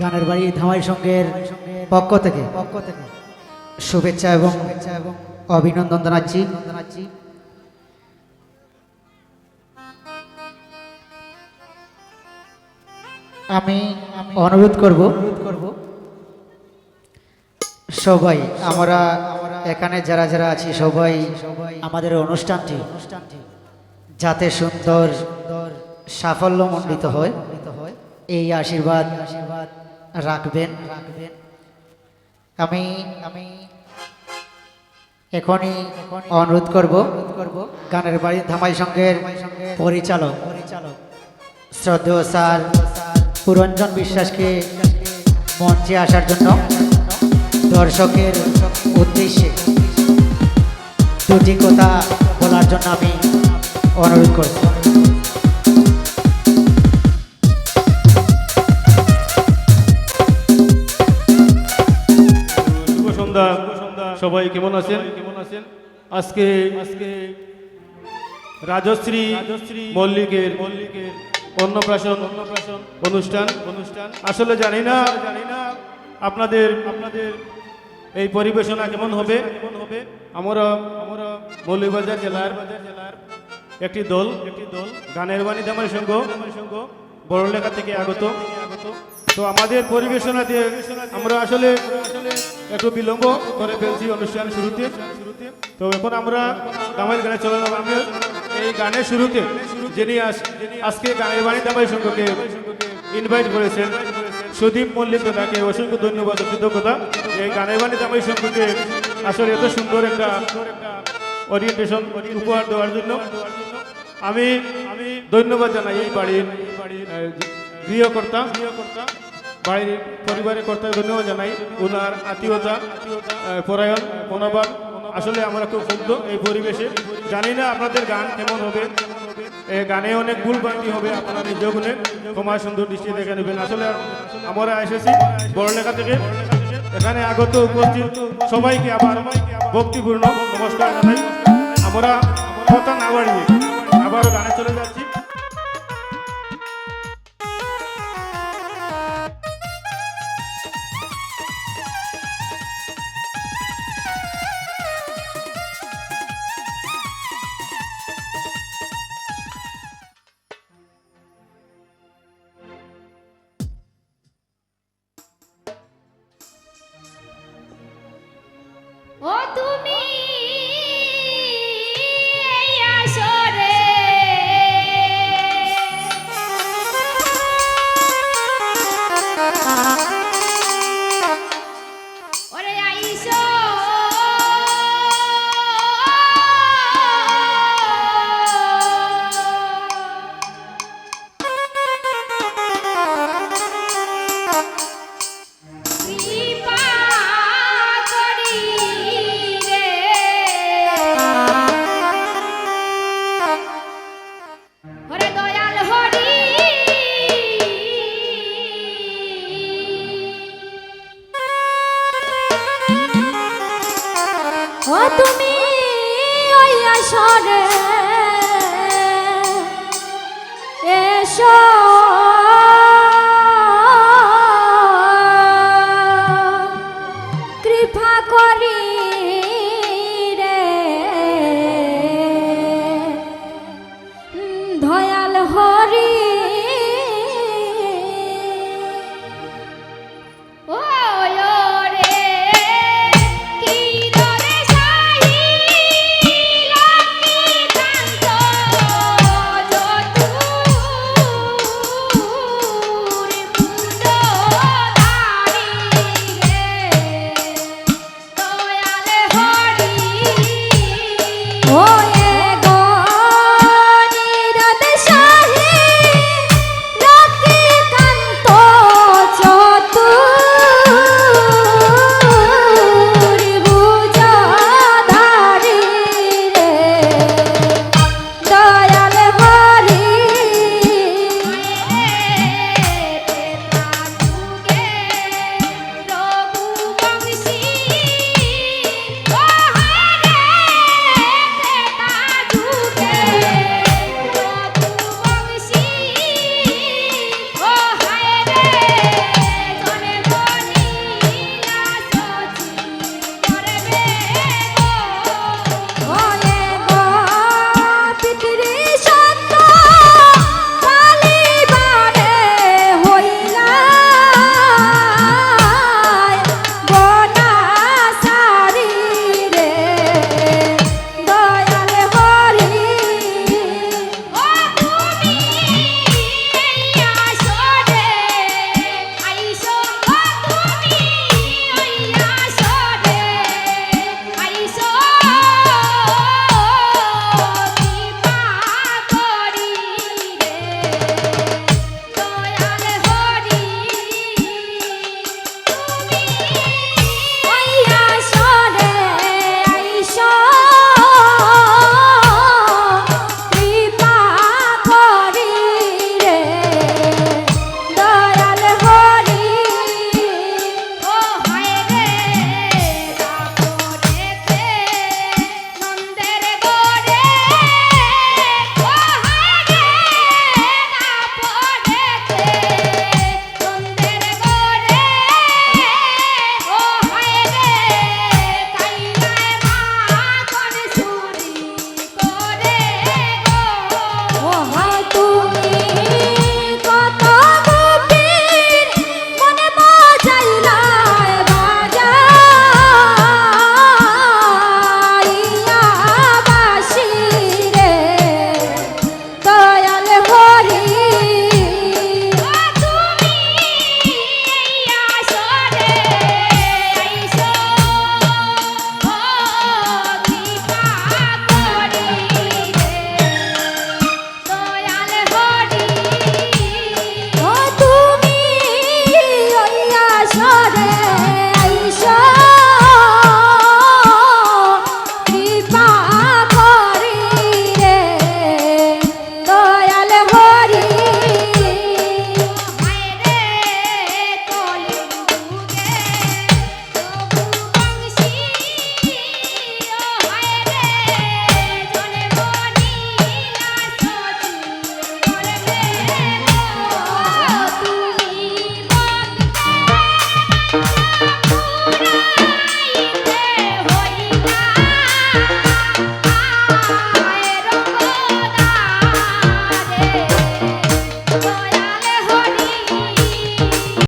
গানের বাড়ি ধামাই সঙ্গের পক্ষ থেকে পক্ষ থেকে শুভেচ্ছা এবং অভিনন্দন জানাচ্ছি। আমি অনুরোধ করব, সবাই আমরা এখানে যারা যারা আছি, সবাই আমাদের অনুষ্ঠানটি যাতে সুন্দর সাফল্যমণ্ডিত হয়। এই আশীর্বাদ রাখবেন। রাখবেন আমি আমি এখনই অনুরোধ করব করব গানের বাড়ি ধামাই সঙ্গের পরিচালক, শ্রদ্ধেয় স্যার পুরঞ্জন বিশ্বাসকে মঞ্চে আসার জন্য দর্শকের উদ্দেশ্যে দুটি কথা বলার জন্য আমি অনুরোধ করছি। সন্ধ্যা সবাই কেমন আছেন? কেমন আছেন আজকে আজকে রাজশ্রী মল্লিকের মল্লিকের অন্নপ্রাশন অন্নপ্রাশন অনুষ্ঠান। অনুষ্ঠান আসলে জানি না জানি না আপনাদের আপনাদের এই পরিবেশনা কেমন হবে। কেমন হবে আমরা আমরা মৌলিকবাজার জেলার বাজার জেলার একটি দল একটি দল গানের বাণী সংঘ সংঘ, বড়লেখা থেকে আগত আগত। তো আমাদের পরিবেশনা দিয়ে আমরা আসলে একটু বিলম্ব করে ফেলছি অনুষ্ঠান শুরুতে। তো এখন আমরা দামাইল গানে চলে যাব আমি এই গানের শুরুতে যিনি আজ- আজকে গানের বাণী দামাই সংঘকে ইনভাইট করেছেন সুদীপ মল্লিক দাদাকে অসংখ্য ধন্যবাদ কৃতজ্ঞতা। এই গানের বাণী দামাই সংঘকে আসলে এত সুন্দর একটা ওরিয়েন্টেশন উপহার দেওয়ার জন্য। আমি আমি ধন্যবাদ জানাই এই বাড়ির গৃহকর্তা গৃহকর্তা বাড়ির পরিবারের কর্তা ধন্যবাদ জানাই। ওনার আত্মীয়তা পরায়ণ মনোভাব আসলে আমরা খুব মুগ্ধ এই পরিবেশে। জানি না আপনাদের গান কেমন হবে। গানে অনেক ভুল বাড়তি হবে, আপনারা নিজেও গুণে ক্ষমা সুন্দর দৃষ্টি দেখে নেবেন। আসলে আমরা এসেছি বড়লেখা থেকে। এখানে আগত উপস্থিত সবাইকে আবার ভক্তিপূর্ণ নমস্কার জানাই। আমরা কথা না বাড়িয়ে আবারও গানে চলে যাচ্ছি। সরে